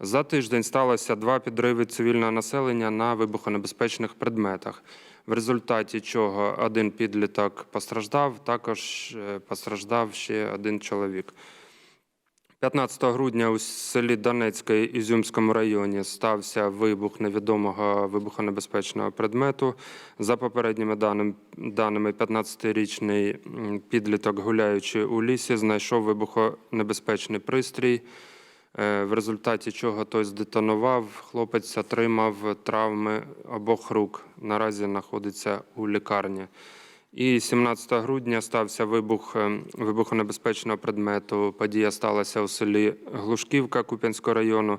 За тиждень сталося два підриви цивільного населення на вибухонебезпечних предметах, в результаті чого один підліток постраждав, також е, постраждав ще один чоловік. 15 грудня у селі Донецьке Ізюмському районі стався вибух невідомого вибухонебезпечного предмету. За попередніми даними, 15-річний підліток, гуляючи у лісі, знайшов вибухонебезпечний пристрій, в результаті чого той здетонував. Хлопець отримав травми обох рук. Наразі знаходиться у лікарні. І 17 грудня стався вибух е, вибухонебезпечного предмету. Подія сталася у селі Глушківка Куп'янського району.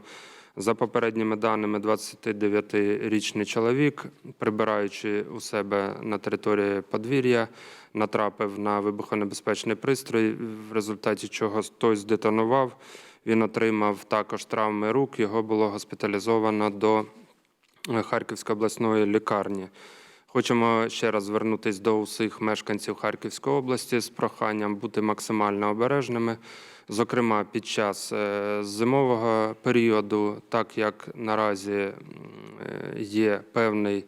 За попередніми даними, 29-річний чоловік, прибираючи у себе на території подвір'я, натрапив на вибухонебезпечний пристрій, в результаті чого той здетонував. Він отримав також травми рук. Його було госпіталізовано до е, Харківської обласної лікарні. Хочемо ще раз звернутися до усіх мешканців Харківської області з проханням бути максимально обережними, зокрема під час е, зимового періоду, так як наразі е, є певний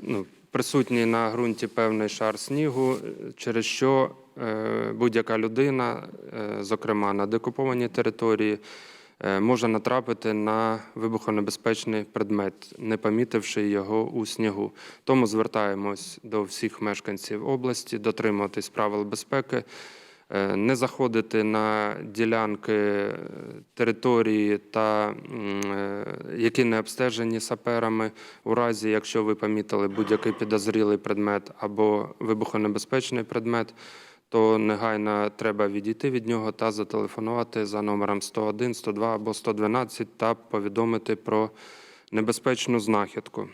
ну, присутній на ґрунті певний шар снігу, через що будь-яка людина, е, зокрема на декупованій території, е, може натрапити на вибухонебезпечний предмет, не помітивши його у снігу. Тому звертаємось до всіх мешканців області дотримуватись правил безпеки, е, не заходити на ділянки е, території, та, е, які не обстежені саперами. У разі, якщо ви помітили будь-який підозрілий предмет або вибухонебезпечний предмет, то негайно треба відійти від нього та зателефонувати за номером 101, 102 або 112 та повідомити про небезпечну знахідку.